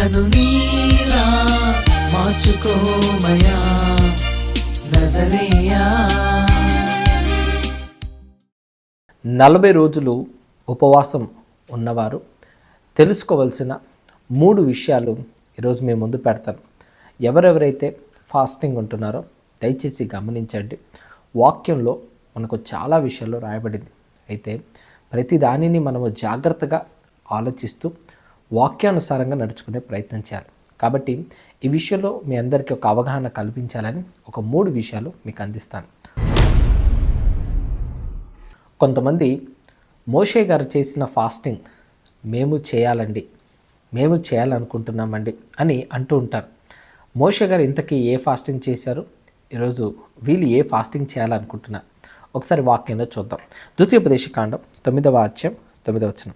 నన్ను నీలా మార్చుకోమయా నజరేయా. నలభై రోజులు ఉపవాసం ఉన్నవారు తెలుసుకోవలసిన మూడు విషయాలు ఈరోజు మేము ముందు పెడతాను. ఎవరెవరైతే ఫాస్టింగ్ ఉంటున్నారో దయచేసి గమనించండి. వాక్యంలో మనకు చాలా విషయాల్లో రాయబడింది. అయితే ప్రతి దానిని మనము జాగ్రత్తగా ఆలోచిస్తూ వాక్యానుసారంగా నడుచుకునే ప్రయత్నం చేయాలి. కాబట్టి ఈ విషయంలో మీ అందరికీ ఒక అవగాహన కల్పించాలని ఒక మూడు విషయాలు మీకు అందిస్తాను. కొంతమంది మోషే గారు చేసిన ఫాస్టింగ్ మేము చేయాలండి మేము చేయాలనుకుంటున్నామండి అని అంటూ ఉంటారు. మోషే గారు ఇంతకీ ఏ ఫాస్టింగ్ చేశారు? ఈరోజు వీళ్ళు ఏ ఫాస్టింగ్ చేయాలనుకుంటున్నారు? ఒకసారి వాక్యంలో చూద్దాం. ద్వితీయోపదేశ కాండం తొమ్మిదవ అధ్యాయం తొమ్మిదవ వచనం.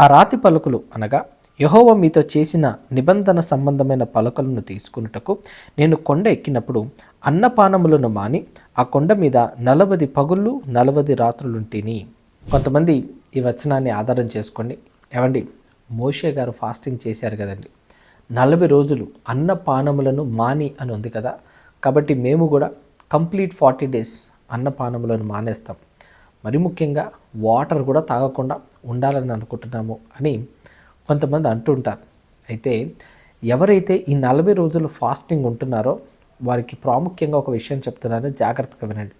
ఆ రాతి పలుకులు అనగా యహోవ మీతో చేసిన నిబంధన సంబంధమైన పలకలను తీసుకున్నటకు నేను కొండ ఎక్కినప్పుడు అన్నపానములను మాని ఆ కొండ మీద నలభది పగుళ్ళు నలభది రాత్రులుంటిని. కొంతమంది ఈ వచనాన్ని ఆధారం చేసుకోండి. ఏమండి? మోషే గారు ఫాస్టింగ్ చేశారు కదండి. నలభై రోజులు అన్నపానములను మాని అని ఉంది కదా. కాబట్టి మేము కూడా కంప్లీట్ ఫార్టీ డేస్ అన్నపానములను మానేస్తాం. మరి ముఖ్యంగా వాటర్ కూడా తాగకుండా ఉండాలని అనుకుంటున్నాము అని కొంతమంది అంటుంటారు. అయితే ఎవరైతే ఈ నలభై రోజులు ఫాస్టింగ్ ఉంటున్నారో వారికి ప్రాముఖ్యంగా ఒక విషయం చెప్తున్నాను జాగ్రత్తగా వినండి.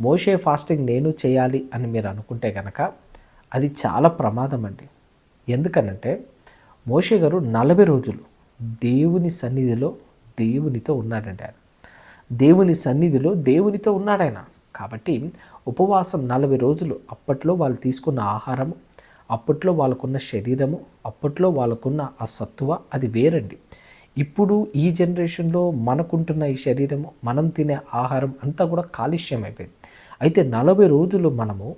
మోషే ఫాస్టింగ్ నేను చేయాలి అని మీరు అనుకుంటే కనుక అది చాలా ప్రమాదం అండి. ఎందుకనంటే మోషే గారు నలభై రోజులు దేవుని సన్నిధిలో దేవునితో ఉన్నాడండి ఆయన. దేవుని సన్నిధిలో దేవునితో ఉన్నాడు ఆయన కాబట్టి ఉపవాసం నలభై రోజులు అప్పట్లో వాళ్ళు తీసుకున్న ఆహారము అప్పట్లో వాళ్ళకున్న శరీరము అప్పట్లో వాళ్ళకున్న ఆ సత్తువ అది వేరండి. ఇప్పుడు ఈ జనరేషన్లో మనకుంటున్న ఈ శరీరము మనం తినే ఆహారం అంతా కూడా కాలుష్యం అయిపోయింది. అయితే నలభై రోజులు మనము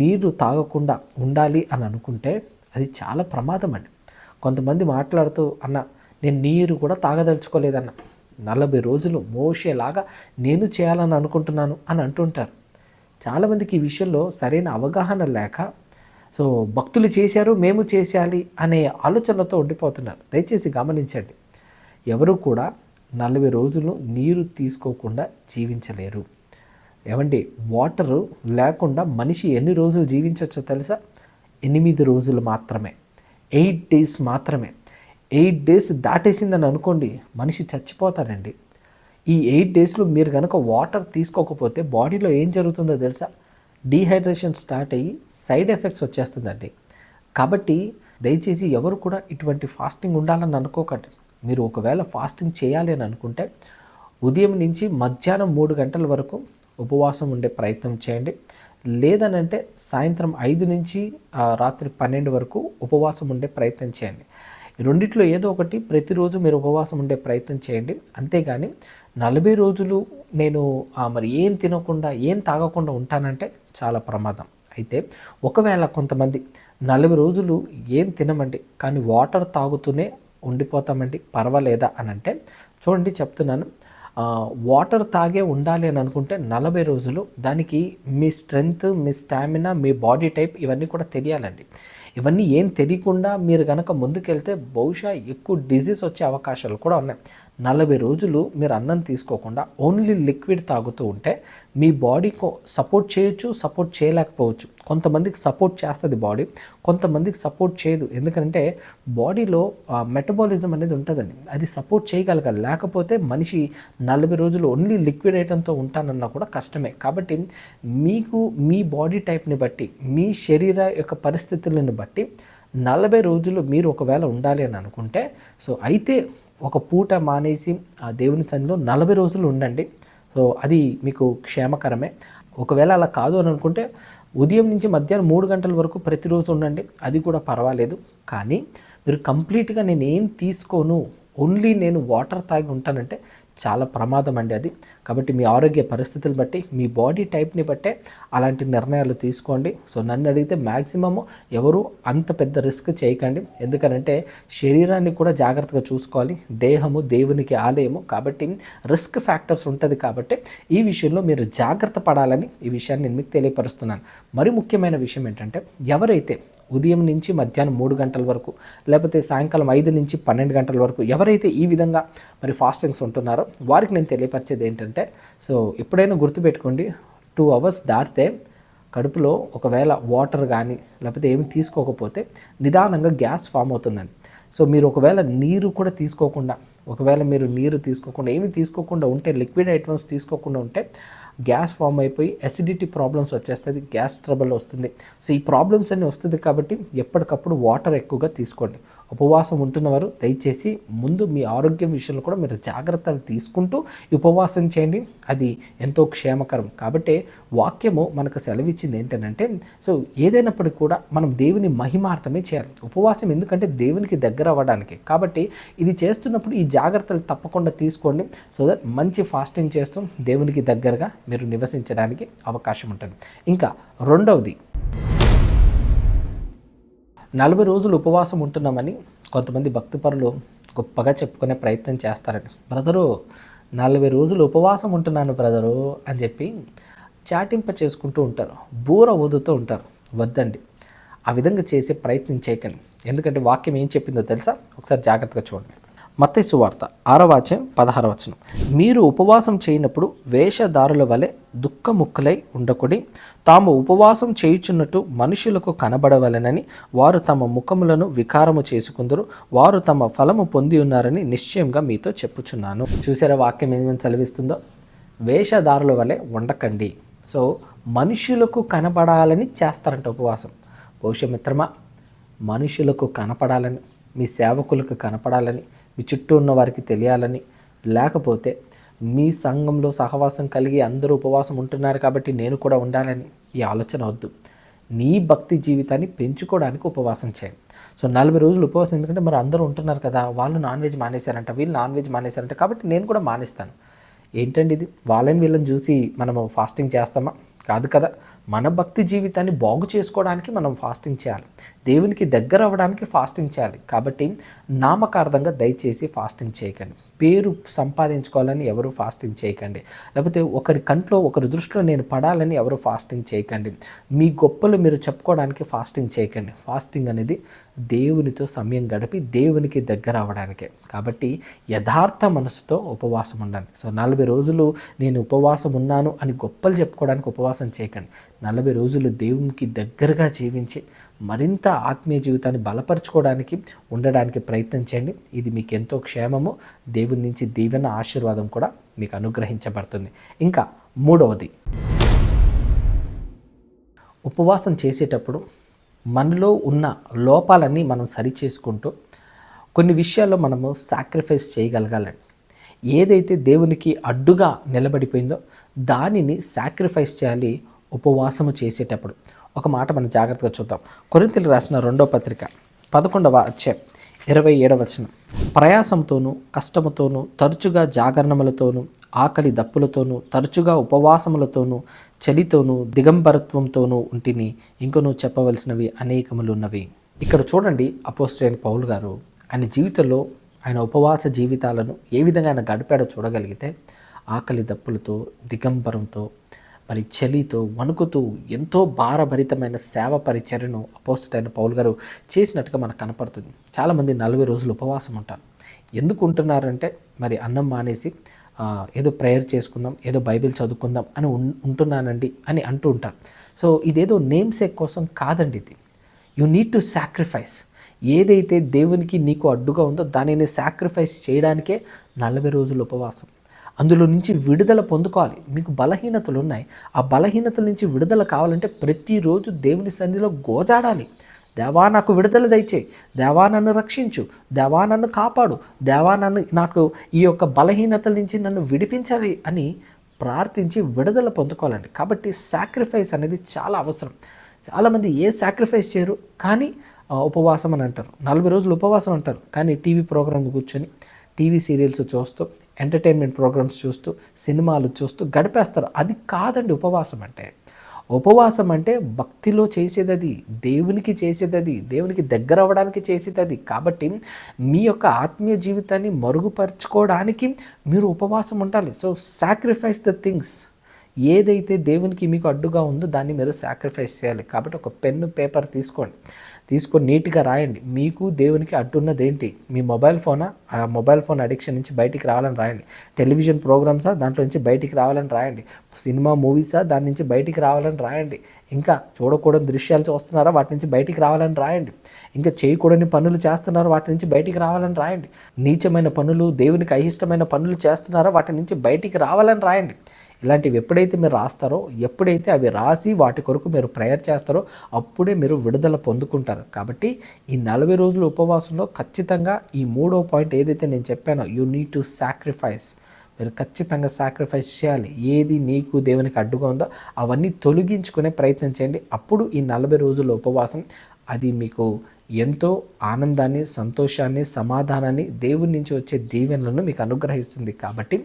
నీరు తాగకుండా ఉండాలి అని అనుకుంటే అది చాలా ప్రమాదం అండి. కొంతమంది మాట్లాడుతూ అన్న నేను నీరు కూడా తాగదలుచుకోలేదన్న. నలభై రోజులు మోసేలాగా నేను చేయాలని అనుకుంటున్నాను అని అంటుంటారు. చాలామందికి ఈ విషయంలో సరైన అవగాహన లేక సో భక్తులు చేశారు మేము చేసేయాలి అనే ఆలోచనతో ఉండిపోతున్నారు. దయచేసి గమనించండి. ఎవరు కూడా నలభై రోజులు నీరు తీసుకోకుండా జీవించలేరు. ఏమండి? వాటరు లేకుండా మనిషి ఎన్ని రోజులు జీవించవచ్చో తెలుసా? ఎనిమిది రోజులు మాత్రమే. ఎయిట్ డేస్ మాత్రమే. ఎయిట్ డేస్ దాటేసిందని అనుకోండి మనిషి చచ్చిపోతారండి ఈ ఎయిట్ డేస్లో మీరు కనుక వాటర్ తీసుకోకపోతే బాడీలో ఏం జరుగుతుందో తెలుసా? డీహైడ్రేషన్ స్టార్ట్ అయ్యి సైడ్ ఎఫెక్ట్స్ వచ్చేస్తుందండి. కాబట్టి దయచేసి ఎవరు కూడా ఇటువంటి ఫాస్టింగ్ ఉండాలని అనుకోకండి. మీరు ఒకవేళ ఫాస్టింగ్ చేయాలి అని అనుకుంటే ఉదయం నుంచి మధ్యాహ్నం మూడు గంటల వరకు ఉపవాసం ఉండే ప్రయత్నం చేయండి. లేదనంటే సాయంత్రం ఐదు నుంచి రాత్రి పన్నెండు వరకు ఉపవాసం ఉండే ప్రయత్నం చేయండి. రెండిట్లో ఏదో ఒకటి ప్రతిరోజు మీరు ఉపవాసం ఉండే ప్రయత్నం చేయండి. అంతేగాని నలభై రోజులు నేను మరి ఏం తినకుండా ఏం తాగకుండా ఉంటానంటే చాలా ప్రమాదం. అయితే ఒకవేళ కొంతమంది నలభై రోజులు ఏం తినమండి కానీ వాటర్ తాగుతూనే ఉండిపోతామండి పర్వాలేదా అని అంటే చూడండి చెప్తున్నాను. వాటర్ తాగే ఉండాలి అని అనుకుంటే నలభై రోజులు దానికి మీ స్ట్రెంగ్త్ మీ స్టామినా మీ బాడీ టైప్ ఇవన్నీ కూడా తెలియాలండి. ఇవన్నీ ఏం తెలియకుండా మీరు కనుక ముందుకెళ్తే బహుశా ఎక్కువ డిజీజ్ వచ్చే అవకాశాలు కూడా ఉన్నాయి. నలభై రోజులు మీరు అన్నం తీసుకోకుండా ఓన్లీ లిక్విడ్ తాగుతూ ఉంటే మీ బాడీకి సపోర్ట్ చేయొచ్చు సపోర్ట్ చేయలేకపోవచ్చు. కొంతమందికి సపోర్ట్ చేస్తుంది బాడీ కొంతమందికి సపోర్ట్ చేయదు. ఎందుకంటే బాడీలో మెటబాలిజం అనేది ఉంటుందండి. అది సపోర్ట్ చేయగలగాలి. లేకపోతే మనిషి నలభై రోజులు ఓన్లీ లిక్విడ్ అయ్యడంతో ఉంటానన్నా కూడా కష్టమే. కాబట్టి మీకు మీ బాడీ టైప్ని బట్టి మీ శరీర యొక్క పరిస్థితులను బట్టి నలభై రోజులు మీరు ఒకవేళ ఉండాలి అని అనుకుంటే సో అయితే ఒక పూట మానేసి ఆ దేవుని సన్నిధిలో నలభై రోజులు ఉండండి. సో అది మీకు క్షేమకరమే. ఒకవేళ అలా కాదు అని అనుకుంటే ఉదయం నుంచి మధ్యాహ్నం మూడు గంటల వరకు ప్రతిరోజు ఉండండి. అది కూడా పర్వాలేదు. కానీ మీరు కంప్లీట్గా నేను ఏం తీసుకోను ఓన్లీ నేను వాటర్ తాగి ఉంటానంటే చాలా ప్రమాదం అండి అది. కాబట్టి మీ ఆరోగ్య పరిస్థితులు బట్టి మీ బాడీ టైప్ని బట్టే అలాంటి నిర్ణయాలు తీసుకోండి. సో నన్ను అడిగితే మ్యాక్సిమమ్ ఎవరు అంత పెద్ద రిస్క్ చేయకండి. ఎందుకనంటే శరీరాన్ని కూడా జాగ్రత్తగా చూసుకోవాలి. దేహము దేవునికి ఆలయము. కాబట్టి రిస్క్ ఫ్యాక్టర్స్ ఉంటుంది కాబట్టి ఈ విషయంలో మీరు జాగ్రత్త పడాలని ఈ విషయాన్ని నేను మీకు తెలియపరుస్తున్నాను. మరి ముఖ్యమైన విషయం ఏంటంటే ఎవరైతే ఉదయం నుంచి మధ్యాహ్నం మూడు గంటల వరకు లేకపోతే సాయంకాలం ఐదు నుంచి పన్నెండు గంటల వరకు ఎవరైతే ఈ విధంగా మరి ఫాస్టింగ్స్ ఉంటున్నారో వారికి నేను తెలియపరిచేది ఏంటంటే సో ఎప్పుడైనా గుర్తుపెట్టుకోండి టూ అవర్స్ దాటితే కడుపులో ఒకవేళ వాటర్ కానీ లేకపోతే ఏమి తీసుకోకపోతే నిదానంగా గ్యాస్ ఫామ్ అవుతుందండి. సో మీరు ఒకవేళ నీరు కూడా తీసుకోకుండా ఒకవేళ మీరు నీరు తీసుకోకుండా ఏమి తీసుకోకుండా ఉంటే లిక్విడ్ ఐటమ్స్ తీసుకోకుండా ఉంటే గ్యాస్ ఫామ్ అయిపోయి అసిడిటీ ప్రాబ్లమ్స్ వచ్చేస్తుంది గ్యాస్ ట్రబుల్ వస్తుంది. సో ఈ ప్రాబ్లమ్స్ అన్నీ వస్తుంది కాబట్టి ఎప్పటికప్పుడు వాటర్ ఎక్కువగా తీసుకోండి. ఉపవాసం ఉంటున్నవారు దయచేసి ముందు మీ ఆరోగ్యం విషయంలో కూడా మీరు జాగ్రత్తలు తీసుకుంటూ ఉపవాసం చేయండి. అది ఎంతో క్షేమకరం. కాబట్టి వాక్యము మనకు సెలవిచ్చింది ఏంటంటే సో ఏదైనప్పటికీ కూడా మనం దేవుని మహిమార్థమే చేయాలి. ఉపవాసం ఎందుకంటే దేవునికి దగ్గర అవ్వడానికి. కాబట్టి ఇది చేస్తున్నప్పుడు ఈ జాగ్రత్తలు తప్పకుండా తీసుకోండి. సో దట్ మంచి ఫాస్టింగ్ చేస్తూ దేవునికి దగ్గరగా మీరు నివసించడానికి అవకాశం ఉంటుంది. ఇంకా రెండవది నలభై రోజులు ఉపవాసం ఉంటున్నామని కొంతమంది భక్తిపరులు గొప్పగా చెప్పుకునే ప్రయత్నం చేస్తారండి బ్రదరు నలభై రోజులు ఉపవాసం ఉంటున్నాను బ్రదరు అని చెప్పి చాటింప చేసుకుంటూ ఉంటారు. బూర ఊదుతూ ఉంటారు. వద్దండి ఆ విధంగా చేసే ప్రయత్నం చేయకండి. ఎందుకంటే వాక్యం ఏం చెప్పిందో తెలుసా? ఒకసారి జాగ్రత్తగా చూడండి. మత్తయి సువార్త ఆరవాచ్యం పదహారవచనం. మీరు ఉపవాసం చేయనప్పుడు వేషధారుల వలె దుఃఖముక్కలై ఉండకుడి తాము ఉపవాసం చేయుచున్నట్టు మనుషులకు కనబడవలెనని వారు తమ ముఖములను వికారము చేసుకుందరు వారు తమ ఫలము పొంది ఉన్నారని నిశ్చయంగా మీతో చెప్పుచున్నాను. చూసారా వాక్యం ఏమేమి సెలవిస్తుందో? వేషధారుల వలె ఉండకండి సో మనుషులకు కనపడాలని చేస్తారంట ఉపవాసం. బహుశా మిత్రమా మనుషులకు కనపడాలని మీ సేవకులకు కనపడాలని మీ చుట్టూ ఉన్న వారికి తెలియాలని. లేకపోతే మీ సంఘంలో సహవాసం కలిగి అందరూ ఉపవాసం ఉంటున్నారు కాబట్టి నేను కూడా ఉండాలని ఈ ఆలోచన వద్దు. నీ భక్తి జీవితాన్ని పెంచుకోవడానికి ఉపవాసం చేయండి. సో నలభై రోజులు ఉపవాసం ఎందుకంటే మరి అందరూ ఉంటున్నారు కదా వాళ్ళు నాన్ వెజ్ మానేశారంట వీళ్ళు నాన్ వెజ్ మానేశారంట కాబట్టి నేను కూడా మానేస్తాను. ఏంటండి ఇది? వాళ్ళని వీళ్ళని చూసి మనము ఫాస్టింగ్ చేస్తామా? కాదు కదా. మన భక్తి జీవితాన్ని బాగు చేసుకోవడానికి మనం ఫాస్టింగ్ చేయాలి. దేవునికి దగ్గర అవ్వడానికి ఫాస్టింగ్ చేయాలి. కాబట్టి నామకార్థంగా దయచేసి ఫాస్టింగ్ చేయకండి. పేరు సంపాదించుకోవాలని ఎవరు ఫాస్టింగ్ చేయకండి. లేకపోతే ఒకరి కంట్లో ఒకరి దృష్టిలో నేను పడాలని ఎవరు ఫాస్టింగ్ చేయకండి. మీ గొప్పలు మీరు చెప్పుకోవడానికి ఫాస్టింగ్ చేయకండి. ఫాస్టింగ్ అనేది దేవునితో సమయం గడిపి దేవునికి దగ్గర అవ్వడానికే. కాబట్టి యథార్థ మనసుతో ఉపవాసం ఉండండి. సో నలభై రోజులు నేను ఉపవాసం ఉన్నాను అని గొప్పలు చెప్పుకోవడానికి ఉపవాసం చేయకండి. నలభై రోజులు దేవునికి దగ్గరగా జీవించి మరింత ఆత్మీయ జీవితాన్ని బలపరచుకోవడానికి ఉండడానికి ప్రయత్నం చేయండి. ఇది మీకు ఎంతో క్షేమము. దేవుని నుంచి దీవెన ఆశీర్వాదం కూడా మీకు అనుగ్రహించబడుతుంది. ఇంకా మూడవది. ఉపవాసం చేసేటప్పుడు మనలో ఉన్న లోపాలన్నీ మనం సరిచేసుకుంటూ కొన్ని విషయాల్లో మనము సాక్రిఫైస్ చేయగలగాలండి. ఏదైతే దేవునికి అడ్డుగా నిలబడిపోయిందో దానిని సాక్రిఫైస్ చేయాలి ఉపవాసము చేసేటప్పుడు. ఒక మాట మనం జాగ్రత్తగా చూద్దాం. కొరింతలు రాసిన రెండో పత్రిక పదకొండవ అధ్యాయం ఇరవై ఏడవ వచనం. ప్రయాసంతోనూ కష్టముతోనూ తరచుగా జాగరణములతోనూ ఆకలి దప్పులతోనూ తరచుగా ఉపవాసములతోనూ చలితోనూ దిగంబరత్వంతోనూ ఉంటిని ఇంకనూ చెప్పవలసినవి అనేకములు ఉన్నవి ఇక్కడ చూడండి అపోస్ట్రేన్ పౌల్ గారు ఆయన జీవితంలో ఆయన ఉపవాస జీవితాలను ఏ విధంగా ఆయన గడిపాడో చూడగలిగితే ఆకలి దప్పులతో దిగంబరంతో మరి చలితో వణుకుతూ ఎంతో భారభరితమైన సేవ పరిచర్యను అపోజిట్ పౌల్ గారు చేసినట్టుగా మనకు కనపడుతుంది. చాలామంది నలభై రోజులు ఉపవాసం ఉంటారు. ఎందుకు ఉంటున్నారంటే మరి అన్నం మానేసి ఏదో ప్రేయర్ చేసుకుందాం ఏదో బైబిల్ చదువుకుందాం అని ఉంటున్నానండి అని అంటూ ఉంటారు. సో ఇదేదో నేమ్సేక్ కోసం కాదండి ఇది. యు నీడ్ టు సాక్రిఫైస్ ఏదైతే దేవునికి నీకు అడ్డుగా ఉందో దానిని సాక్రిఫైస్ చేయడానికే నలభై రోజులు ఉపవాసం. అందులో నుంచి విడుదల పొందుకోవాలి. మీకు బలహీనతలు ఉన్నాయి. ఆ బలహీనతల నుంచి విడుదల కావాలంటే ప్రతిరోజు దేవుని సన్నిధిలో గోజాడాలి. దేవా నాకు విడుదల దయచే దేవా నన్ను రక్షించు. దేవా నన్ను కాపాడు. దేవా నన్ను నాకు ఈ యొక్క బలహీనతల నుంచి నన్ను విడిపించాలి అని ప్రార్థించి విడుదల పొందుకోవాలండి. కాబట్టి సాక్రిఫైస్ అనేది చాలా అవసరం. చాలామంది ఏ సాక్రిఫైస్ చేయరు కానీ ఉపవాసం అని అంటారు. నలభై రోజులు ఉపవాసం అంటారు. కానీ టీవీ ప్రోగ్రాంలు కూర్చొని టీవీ సీరియల్స్ చూస్తూ ఎంటర్టైన్మెంట్ ప్రోగ్రామ్స్ చూస్తూ సినిమాలు చూస్తూ గడిపేస్తారు. అది కాదండి ఉపవాసం అంటే. ఉపవాసం అంటే భక్తిలో చేసేదది దేవునికి చేసేదది దేవునికి దగ్గర అవ్వడానికి చేసేదది. కాబట్టి మీ యొక్క ఆత్మీయ జీవితాన్ని మరుగుపరుచుకోవడానికి మీరు ఉపవాసం ఉండాలి. సో సాక్రిఫైస్ ద థింగ్స్ ఏదైతే దేవునికి మీకు అడ్డుగా ఉందో దాన్ని మీరు సాక్రిఫైస్ చేయాలి. కాబట్టి ఒక పెన్ను పేపర్ తీసుకోండి. తీసుకొని నీట్గా రాయండి. మీకు దేవునికి అడ్డున్నది ఏంటి మీ మొబైల్ ఫోనా? ఆ మొబైల్ ఫోన్ అడిక్షన్ నుంచి బయటికి రావాలని రాయండి. టెలివిజన్ ప్రోగ్రామ్సా? దాంట్లో నుంచి బయటికి రావాలని రాయండి. సినిమా మూవీసా? దాని నుంచి బయటికి రావాలని రాయండి. ఇంకా చూడకూడని దృశ్యాలు చూస్తున్నారా? వాటి నుంచి బయటికి రావాలని రాయండి. ఇంకా చేయకూడని పనులు చేస్తున్నారా? వాటి నుంచి బయటికి రావాలని రాయండి. నీచమైన పనులు దేవునికి అయిష్టమైన పనులు చేస్తున్నారా? వాటి నుంచి బయటికి రావాలని రాయండి. ఇలాంటివి ఎప్పుడైతే మీరు రాస్తారో ఎప్పుడైతే అవి రాసి వాటి కొరకు మీరు ప్రేయర్ చేస్తారో అప్పుడే మీరు విడుదల పొందుకుంటారు. కాబట్టి ఈ నలభై రోజుల ఉపవాసంలో ఖచ్చితంగా ఈ మూడో పాయింట్ ఏదైతే నేను చెప్పానో యూ నీడ్ టు సాక్రిఫైస్ మీరు ఖచ్చితంగా సాక్రిఫైస్ చేయాలి. ఏది నీకు దేవునికి అడ్డుగా ఉందో అవన్నీ తొలగించుకునే ప్రయత్నం చేయండి. అప్పుడు ఈ నలభై రోజుల ఉపవాసం అది మీకు ఎంతో ఆనందాన్ని సంతోషాన్ని సమాధానాన్ని దేవుని నుంచి వచ్చే దీవెనలను మీకు అనుగ్రహిస్తుంది. కాబట్టి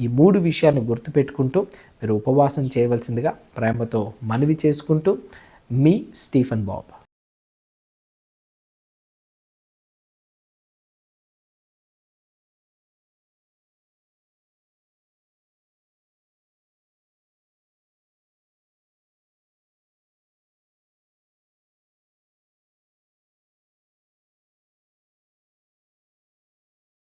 ఈ మూడు విషయాన్ని గుర్తుపెట్టుకుంటూ మీరు ఉపవాసం చేయవలసిందిగా ప్రేమతో మనవి చేసుకుంటూ మీ స్టీఫన్ బాబు.